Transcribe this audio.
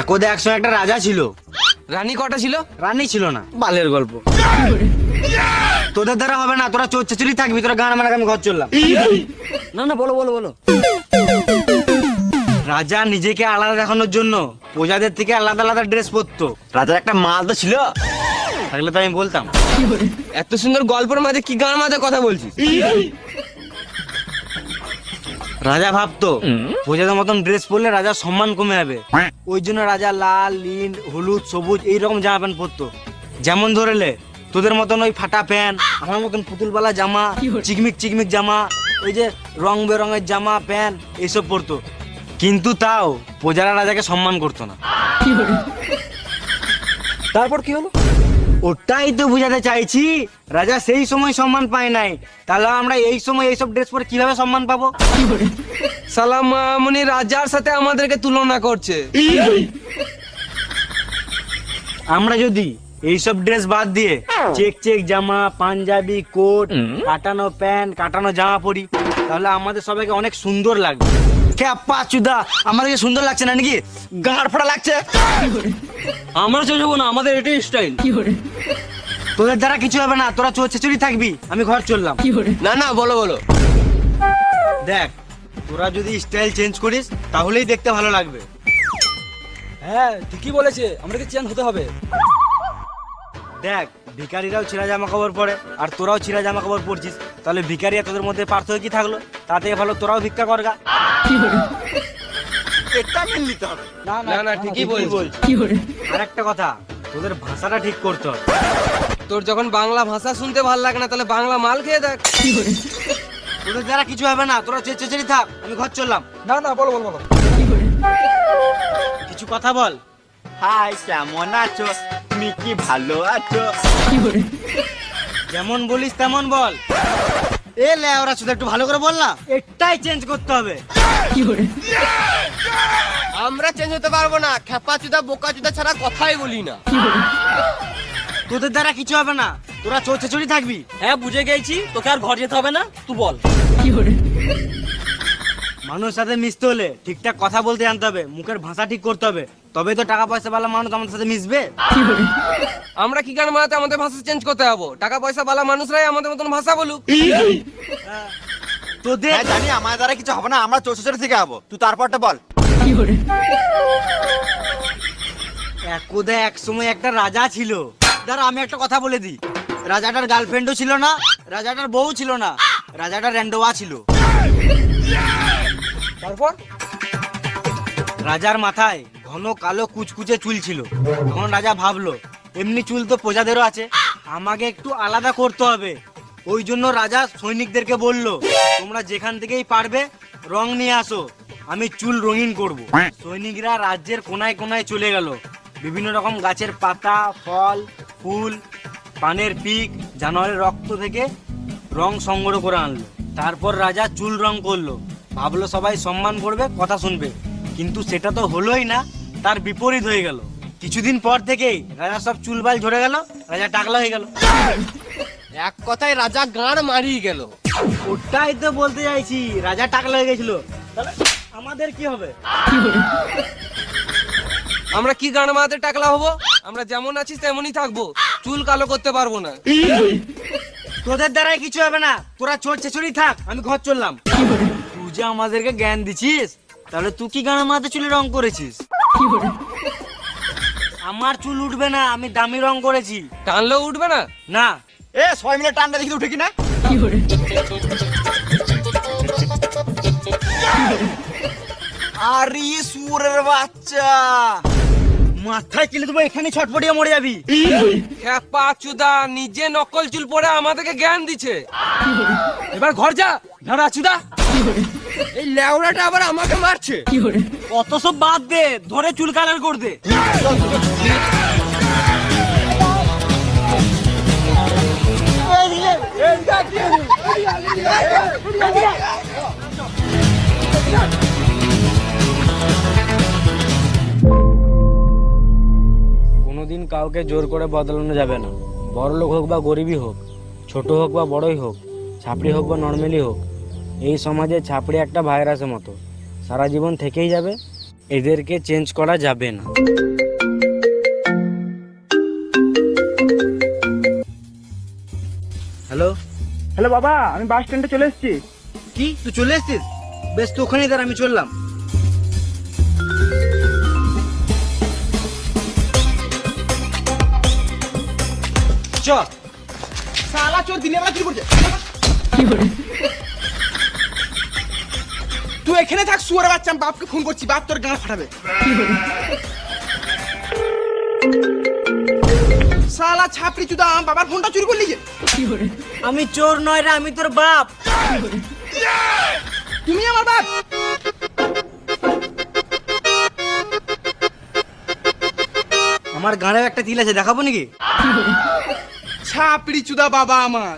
একদে একসময় একটা রাজা ছিল। রানী কটা ছিল? রানী ছিল না। বালের গল্প। তোদের দ্বারা হবে না তোরা চোর চেচুরি থাকবি তোরা গান মারা আমি ঘর চললাম। না না বলো বলো বলো। রাজা নিজেকে আলাদা দেখানোর জন্য প্রজাদের থেকে আলাদা আলাদা ড্রেস পরতো। রাজার একটা মাল তো ছিল। থাকলে তো আমি বলতাম। এত সুন্দর গল্পের মাঝে কি গান মাঝে কথা বলছিস? রাজা ভাবতো প্রজাদের মতন ড্রেস পরলে রাজার সম্মান কমে যাবে। ওই জন্য রাজা লাল নীল হলুদ সবুজ এইরকম জামা প্যান্ট পরতো। যেমন ধরেলে তোদের মতন ওই ফাটা প্যান্ট আমার মতন পুতুলবালা জামা চিকমিক চিকমিক জামা ওই যে রং বেরঙের জামা প্যান্ট এইসব পরতো। কিন্তু তাও প্রজারা রাজাকে সম্মান করতো না। তারপর কি হলো? ওটাই তো বুঝাতে চাইছি। রাজা সেই সময় সম্মান পায় নাই। তাহলে আমরা এই সময় এইসব ড্রেস পরে কীভাবে সম্মান পাবো? সালাম মামুনি রাজার সাথে আমাদেরকে তুলনা করছে। আমরা যদি এইসব ড্রেস বাদ দিয়ে চেক চেক জামা পাঞ্জাবি কোট কাটানো প্যান্ট কাটানো জামা পরি তাহলে আমাদের সবাইকে অনেক সুন্দর লাগবে। ক্যাপা চুদা আমাদেরকে সুন্দর লাগছে না নাকি? গাঁড় ফোড়া লাগছে। আমরা চলবো না আমাদের এটাই স্টাইল তোদের দ্বারা কিছু হবে না তোরা চোর চেচুরি থাকবি আমি ঘর চললাম। না না বলো বলো। দেখ তোরা যদি স্টাইল চেঞ্জ করিস তাহলেই দেখতে ভালো লাগবে। হ্যাঁ ঠিকই বলেছে আমাদেরকে চেঞ্জ হতে হবে। দেখ ভিখারিরাও ছিঁড়া জামা কাপড় পরে আর তোরাও ছিঁড়া জামা কাপড় পরছিস। তাহলে আর তোদের মধ্যে পার্থক্য কি থাকল? তা থেকে ভালো তোরাও ভিক্ষা করগা এটা মেনে নিতে হবে। না না না ঠিকই বলছিস আর একটা কথা তোদের ভাষাটা ঠিক করতে হবে। তোর যখন বাংলা ভাষা শুনতে ভালো লাগে না তাহলে বাংলা মাল খেয়ে দেখ। তোদের দ্বারা কিছু হবে না তোরা চেঁচেচেরি থাক আমি ঘর চললাম। না না বলো বলো বলো। কিছু কথা বল। হাই কেমন আছো? তুমি কি ভালো আছো? যেমন বলিস তেমন বল। এ লে ওরা শুধু একটু ভালো করে বল না। এটাই চেঞ্জ করতে হবে। আমরা চেঞ্জ হতে পারব না। খেপা চুদা বোকা চুদা ছাড়া কথাই বলি না। তোদের দ্বারা কিছু হবে না। তোরা চোচে চড়ি থাকবি। হ্যাঁ বুঝে গেছি। তোকে আর ঘর যেতে হবে না। তুই বল। মানুষের সাথে মিশতে হলে ঠিকঠাক কথা বলতে জানতে হবে। মুখের ভাষা ঠিক করতে হবে। তবে তো টাকা পয়সা বালা মানুষ আমাদের সাথে মিশবে। আমরা কি গান মারাতে আমাদের ভাষা চেঞ্জ করতে যাব? টাকা পয়সা বালা মানুষরাই আমাদের মতন ভাষা বলুক। তোদের হ্যাঁ জানি আমার দ্বারা কিছু হবে না আমরা চৌষট্টি থেকে যাব। তুই তারপরটা বল। একদা এক সময় একটা রাজা ছিল। ধর আমি একটা কথা বলে দিই। রাজাটার গার্লফ্রেন্ডও ছিল না রাজাটার বউ ছিল না রাজাটার র্যান্ডোয়া ছিল। তারপর? রাজার মাথায় ঘন কালো কুচকুচে চুল ছিল। তখন রাজা ভাবলো এমনি চুল তো প্রজাদেরও আছে আমাকে একটু আলাদা করতে হবে। ওই জন্য রাজা সৈনিকদেরকে বলল তোমরা যেখান থেকেই পারবে রং নিয়ে আসো আমি চুল রঙিন করব। সৈনিকরা রাজ্যের কোনায় কোনায় চলে গেল। বিভিন্ন রকম গাছের পাতা ফল ফুল পানের পিক জানোয়ারের রক্ত থেকে রং সংগ্রহ করে আনলো। তারপর রাজা চুল রং করল। ভাবলো সবাই সম্মান করবে কথা শুনবে। কিন্তু সেটা তো হলোই না। তার বিপরীত হয়ে গেল। কিছুদিন পর থেকেই রাজা সব চুলবাল ঝরে গেল রাজা টাকলা হয়ে গেল। এক কথায় রাজা গান মারিয়ে গেল। ওটাই তো বলতে চাইছি রাজা টাকলা হয়ে গেছিল। তাহলে আমাদের কি হবে? আমরা কি গান মারাতে টাকলা হব? আমরা যেমন আছি তেমনই থাকব। চুল কালো করতে পারব না। তোদের দ্বারাই কিছু হবে না। তোরা চোর চেচুরি থাক আমি ঘর চললাম। তুই যে আমাদেরকে জ্ঞান দিছিস তাহলে তুই কি গান মারাতে চুলে রং করেছিস? আমার চুল উঠবে না আমি দামি রং করেছি। টানলেও উঠবে না? না। এ সবাই মিলে টানটা দেখি উঠে কিনা? আরে সুরের বাচ্চা। মাথায় কিলে দেবো এখানে ছটপটিয়ে মরে যাবি। খেপা চুদা নিজে নকল চুল পরে আমাদেরকে জ্ঞান দিচ্ছে। এবার ঘর যা ভেড়া চুদা। এই লেওড়াটা আবার আমাকে মারছে। অত সব বাদ দে ধরে চুল কালার কর দে। কোনোদিন কাউকে জোর করে বদলানো যাবে না। বড় লোক হোক বা গরিবই হোক ছোট হোক বা বড়ই হোক ছাপড়ি হোক বা নর্মালি হোক এই সমাজে ছাপড়ি একটা ভাইরাসের মতো। সারা জীবন থেকেই যাবে এদেরকে চেঞ্জ করা যাবে না। হ্যালো হ্যালো বাবা আমি বাস স্ট্যান্ডে চলে এসেছি। কি? তুই চলে এসছিস? বেশ তো ওখানেই দাঁড়া আমি চললাম। চ। সালা চোর দিনের বেলা চুরি করছে। তুই এখানে থাক শুয়ার বাচ্চা আমি বাপকে ফোন করছি বাপ তোর গান ফাটাবে। সালা ছাপড়ি চুদা আমার বাবার ফোনটা চুরি করলি যে? আমি চোর নয় রে আমি তোর বাপ। তুমি আমার বাপ? আমার গানের একটা তিল আছে দেখাবো নাকি? ছাপড়ি চুদা বাবা আমার।